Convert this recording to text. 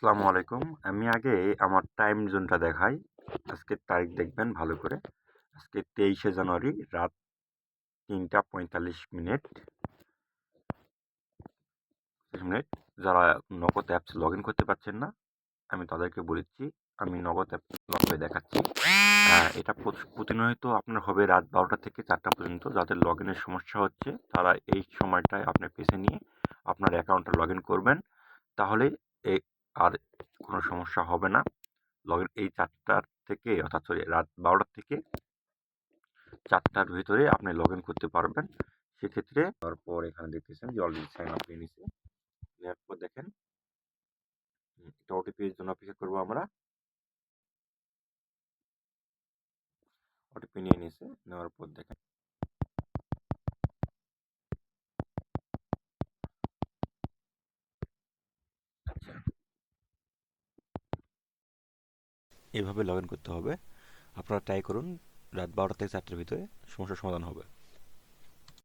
আসসালামু আলাইকুম। আমি আগে আমার টাইম জোনটা দেখাই। আজকের তারিখ দেখবেন ভালো করে। আজকে তেইশে জানুয়ারি, রাত তিনটা পঁয়তাল্লিশ মিনিট। মিনিট। যারা নগদ অ্যাপস লগ ইন করতে পারছেন না, আমি তাদেরকে বলেছি, আমি নগদ অ্যাপ লগ করে দেখাচ্ছি। এটা প্রত- প্রতিনিয়ত আপনার হবে রাত বারোটা থেকে চারটা পর্যন্ত। যাদের লগ সমস্যা হচ্ছে, তারা এই সময়টায় আপনার পেছে নিয়ে আপনার অ্যাকাউন্টটা লগ ইন করবেন। তাহলে আর কোনো সমস্যা হবে না। লগ ইন এই চারটার থেকে অর্থাৎ sorry, রাত বারোটার থেকে চারটার ভিতরে আপনি লগ ইন করতে পারবেন। সেক্ষেত্রে তারপর এখানে দেখতেছেন যে অলরেডি সাইন আপ হয়ে নিছে। নেওয়ার পর দেখেন এটা ওটিপির জন্য অপেক্ষা করব আমরা। ওটিপি নিয়ে নিয়েছে নেওয়ার পর দেখেন এভাবে লগ করতে হবে। আপনারা ট্রাই করুন, রাত বারোটা থেকে চারটের ভিতরে সমস্যার সমাধান হবে।